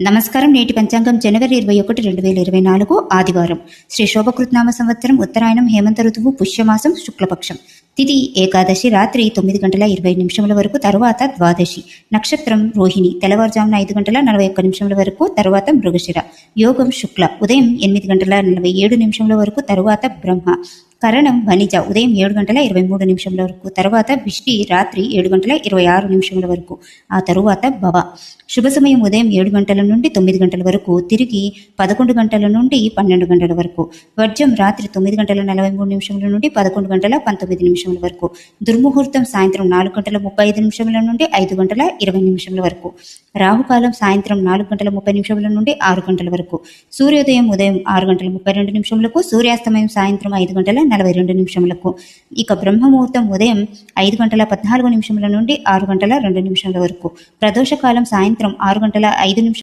నమస్కారం. నేటి పంచాంగం జనవరి ఇరవై ఒకటి రెండు వేల ఇరవై నాలుగు ఆదివారం. శ్రీ శోభకృత్నామ సంవత్సరం ఉత్తరాయణం హేమంత ఋతువు పుష్యమాసం శుక్లపక్షం. తిథి ఏకాదశి రాత్రి తొమ్మిది గంటల ఇరవై నిమిషముల వరకు తరువాత ద్వాదశి. నక్షత్రం రోహిణి తెల్లవారుజామున ఐదు గంటల నలభై ఒక్క నిమిషముల వరకు తరువాత మృగశిర. యోగం శుక్ల. ఉదయం ఎనిమిది గంటల నలభై ఏడు నిమిషముల వరకు తరువాత బ్రహ్మ. కరణం వనిజ ఉదయం ఏడు గంటల ఇరవై మూడు నిమిషముల వరకు తర్వాత విష్టి రాత్రి ఏడు గంటల ఇరవై ఆరు నిమిషముల వరకు ఆ తరువాత భవ. శుభ సమయం ఉదయం ఏడు గంటల నుండి తొమ్మిది గంటల వరకు తిరిగి పదకొండు గంటల నుండి పన్నెండు గంటల వరకు వర్జం రాత్రి తొమ్మిది గంటల నలభై మూడు నిమిషముల నుండి పదకొండు గంటల పంతొమ్మిది నిమిషముల వరకు దుర్ముహూర్తం సాయంత్రం నాలుగు గంటల ముప్పై ఐదు నిమిషముల నుండి ఐదు గంటల ఇరవై నిమిషముల వరకు రాహుకాలం సాయంత్రం నాలుగు గంటల ముప్పై నిమిషముల నుండి ఆరు గంటల వరకు సూర్యోదయం ఉదయం ఆరు గంటల ముప్పై రెండు నిమిషములకు సూర్యాస్తమయం సాయంత్రం ఐదు గంటల నలభై రెండు నిమిషములకు. ఇక బ్రహ్మముహూర్తం ఉదయం ఐదు గంటల పద్నాలుగు నిమిషముల నుండి ఆరు గంటల రెండు నిమిషముల వరకు. ప్రదోషకాలం సాయంత్రం ఆరు గంటల ఐదు నిమిషం